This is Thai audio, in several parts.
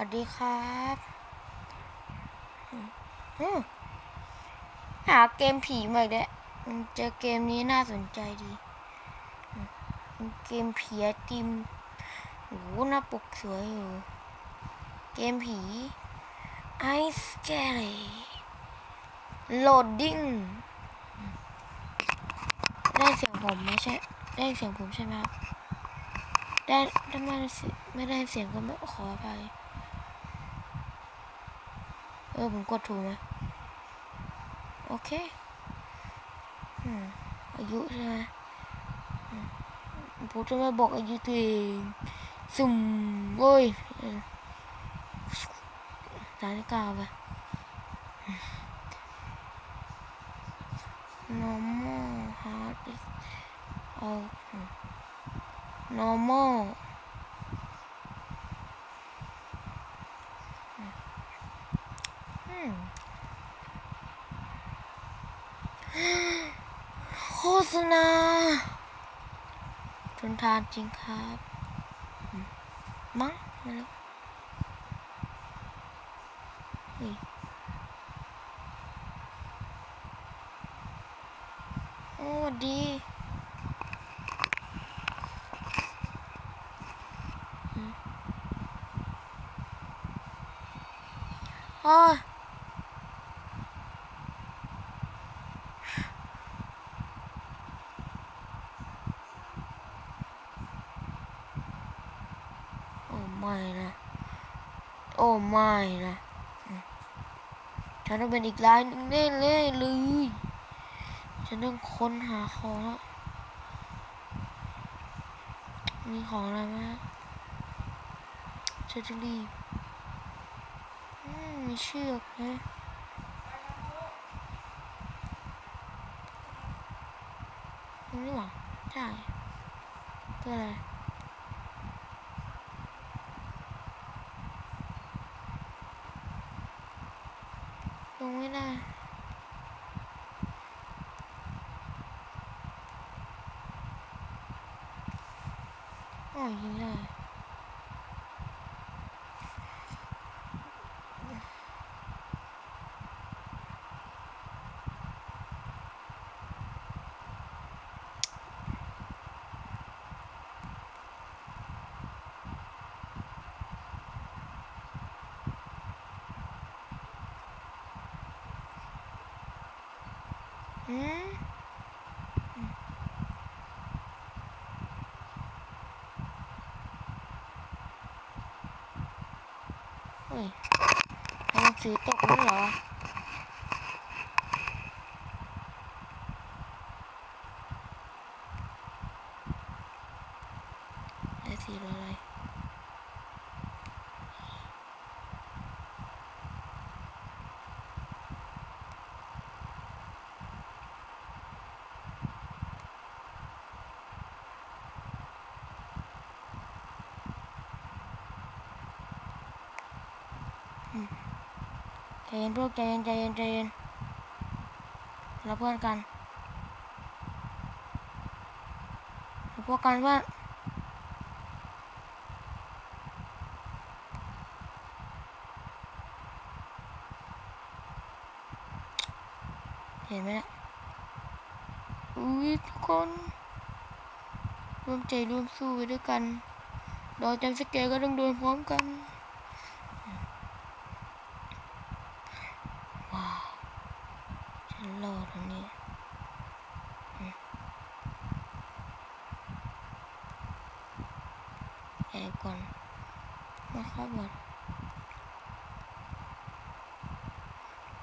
วัสดีครับหาเกมผีใหม่แล้เจอเกมนี้น่าสนใจดี เกมผีไอติมโอ้หน้าปกสวยอยู่ เกมผี I scary loading ได้เสียงผมไม่ใช่ ได้เสียงผมใช่ไหมครับ ได้ถ้าไม่ได้เสียไม่ได้เสียงก็ไม่ขออภัย เออผมกดถูกไหมโอเคอืมอายุใช่ไหมอืมผมจะไม่บอกอายุตัวเองสุ่มโอ้ยเออสามสิบเก้าไป normal hard disk เอา normal อืมโฆ ษณาทนทานจริงครับมมั้งไม่รู้นี่โอ้ดี โอ้ยโอ้ไม่นะ โอ้ ไม่นะฉันต้องเป็นอีกลายหนึ่งแน่เลยเลย ฉันต้องค้นหาของแล้วมีของอะไรไหมฉันจะรีบมีเชือกนะนี่หว่าใช่ตัวอะไร ลงไม่ได้อ๋อยิงได้ อืมเฮ้ยทำหนังสือตกแล้วเหรอ ได้สีอะไร ใจเย็นพวกใจเย็นใจเย็นใจเย็นเราเพื่อนกันเราพวกกันว่าเห็นไหมเนี่ยอุ้ยทุกคนร่วมใจร่วมสู้ไปด้วยกันเราจำสเกลก็ต้องโดนพร้อมกัน ว้าวฉันรอตรงนี้อืมแอบก่อนมาเข้าบอด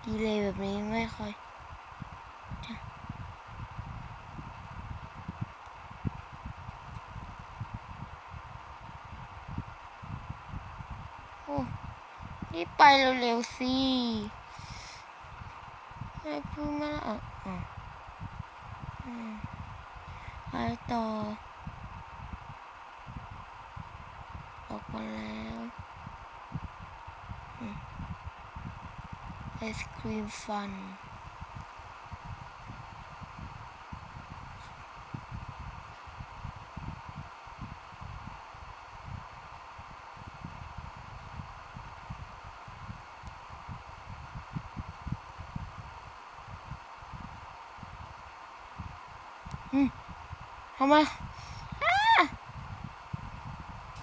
ดีเลยแบบนี้ไม่ค่อยโอ้รีบไปเร็วๆสิให้พูดมาอะอะอืมไปต่อออกมาแล้ว Ice Cream Fun เอามา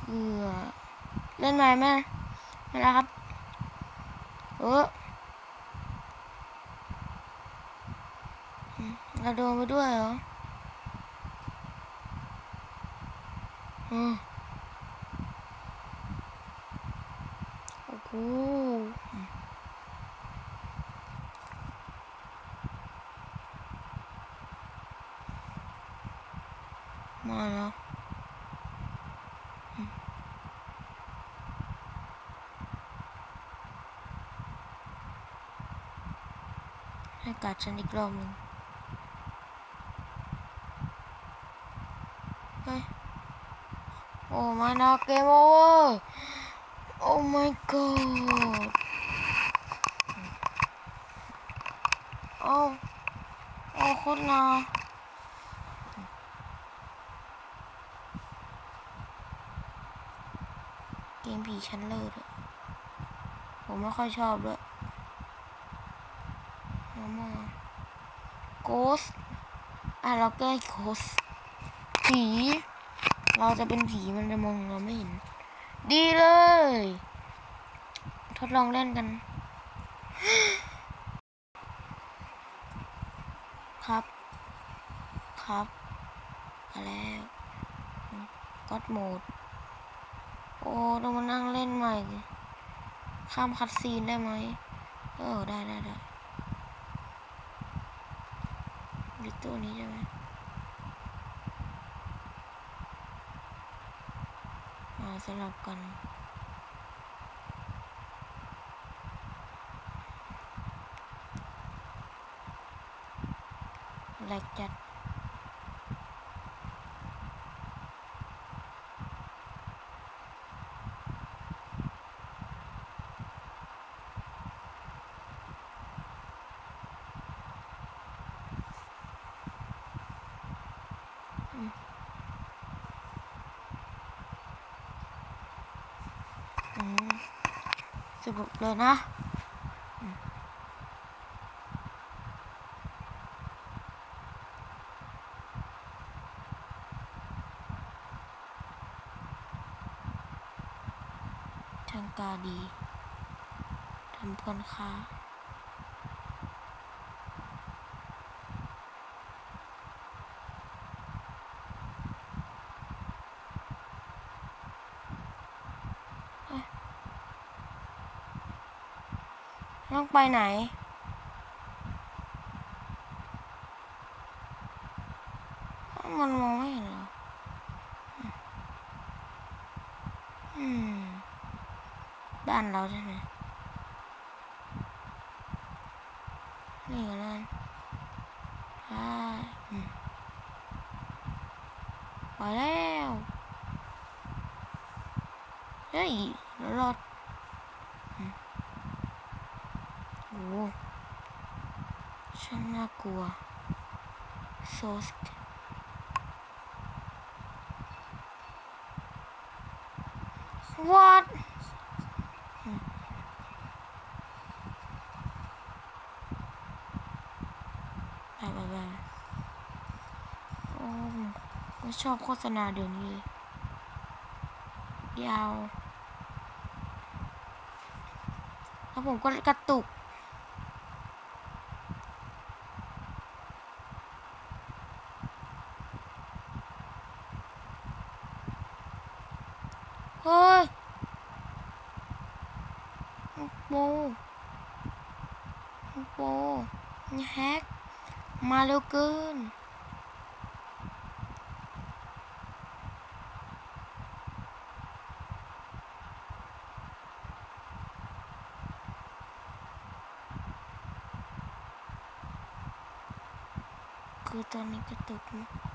เออเล่นใหม่ไหมมาแล้วครับ เออ เราโดนไปด้วยเหรออืมโอ้โหมาแล้วให้กัดฉันอีกรอบหนึ่งเฮ้ย โอ้ไม่นะเกมโอเวอร์โอ้ my god โอ้โอ้โคตรนาเกมผีชั้นเลิศผมไม่ค่อยชอบด้วยมามาโกสอะเราแก้โกส ผี เราจะเป็นผีมันจะมองเราไม่เห็น ดีเลย ทดลองเล่นกัน ครับ ครับมาแล้วก็ดโหมด โอ้ต้องมานั่งเล่นใหม่ ข้ามคัดซีนได้ไหม เออ ได้ได้ได้ดิตัวนี้ใช่ไหม มาสลับกัน แหลกจัด อืม สรุปเลยนะทางการดีทำคนค้า ไปไหน มันมองไม่เห็นเหรอ อืม บ้านเราใช่ไหม นี่ก็นั่นอ่าอืมไปแล้ว เฮ้ยรอด โอ้โห ช่างน่ากลัวโซส what อืมไปไปไปโอ้ยชอบโฆษณาเดี๋ยวนี้ยาว แล้วผมก็กระตุก เฮ้ยโปลูกโปนี่แฮก มาเร็วเกินคือตอนนี้กระตุกนะ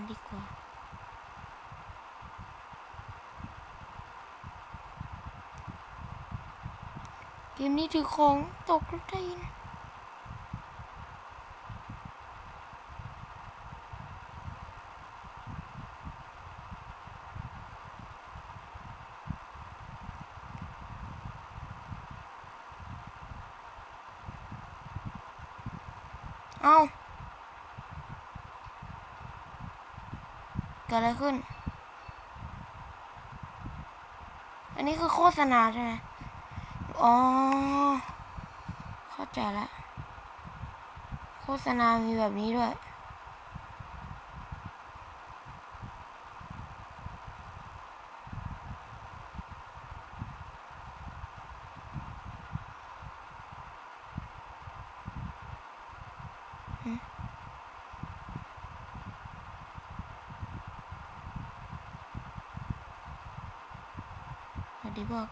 ทันดีกว่า เกมนี้ถือของตกรถได้นะเอา เกิดอะไรขึ้น อันนี้คือโฆษณาใช่ไหมอ๋อ เข้าใจละ โฆษณามีแบบนี้ด้วย สวัสดีบอก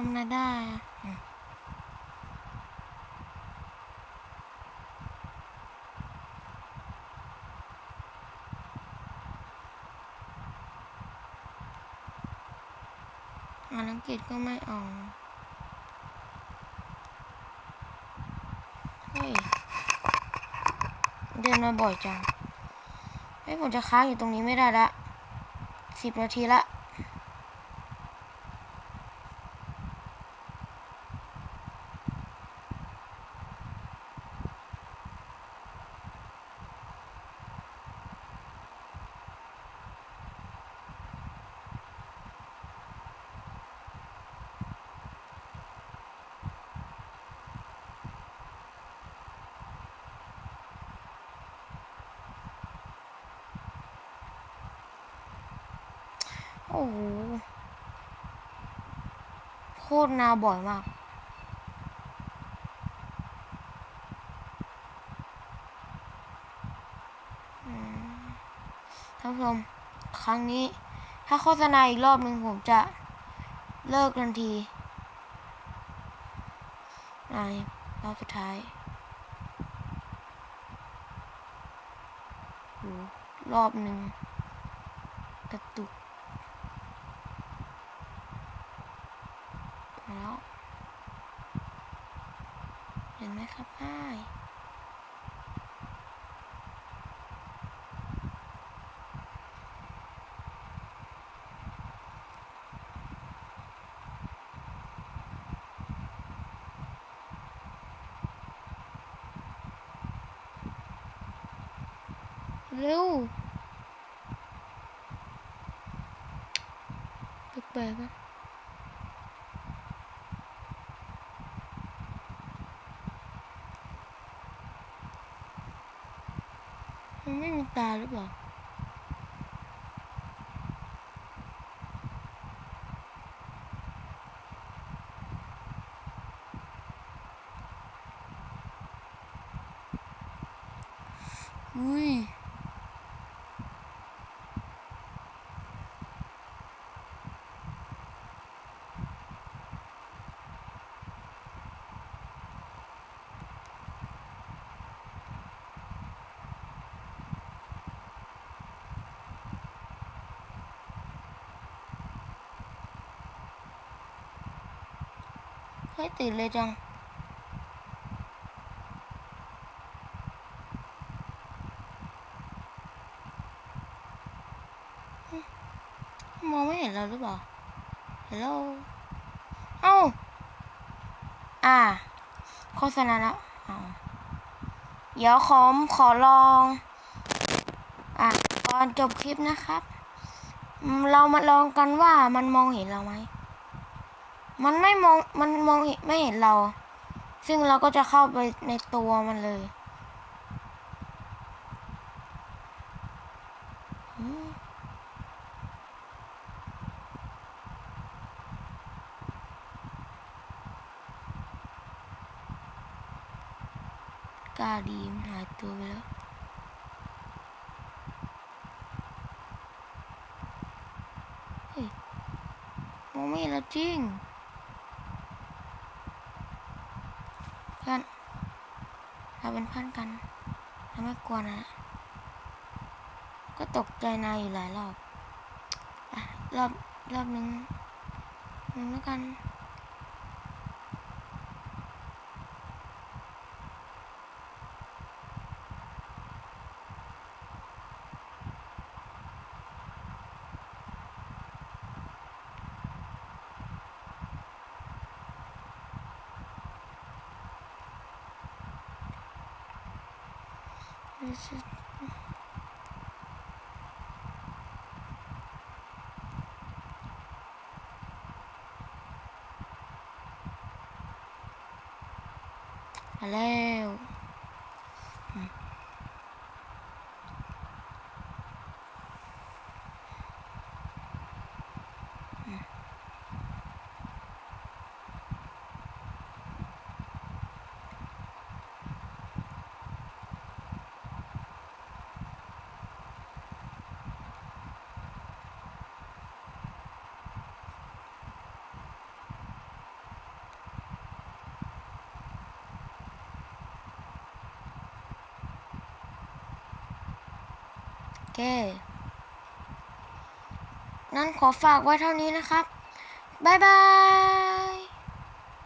ทำอะไรได้อะอืมอ่านอังกฤษก็ไม่ออกเฮ้ย เดินมาบ่อยจัง เฮ้ย ผมจะค้างอยู่ตรงนี้ไม่ได้ละสิบนาทีละ โอ้โห โคตรนาบ่อยมาก ท่านผู้ชม ครั้งนี้ ถ้าโฆษณาอีกรอบหนึ่งผมจะเลิกทันทีนายรอบสุดท้าย รอบหนึ่งกระตุก แล้ว เห็นไหมครับอ้ายเร็วแปลกๆอะ มันไม่มีตาหรือเปล่า อุ้ย เฮ้ยตื่นเลยจัง มองไม่เห็นเราหรือเปล่าฮัลโหลเอ้า อ่า โฆษณาแล้วเดี๋ยวขอมขอลอง อะก่อนจบคลิปนะครับ เรามาลองกันว่ามันมองเห็นเราไหม มันไม่มองมันมองไม่เห็นเรา ซึ่งเราก็จะเข้าไปในตัวมันเลยกล้าดีมหายตัวไปแล้วเฮ้ยมองไม่เห็นแล้วจริง เพื่อน เพื่อนกันแล้วไม่กลัวนะ ก็ตกใจนายอยู่หลายรอบ อะ รอบ รอบนึงหนึ่งแล้วกัน มาแล้ เค นั้นขอฝากไว้เท่านี้นะครับ บ๊ายบาย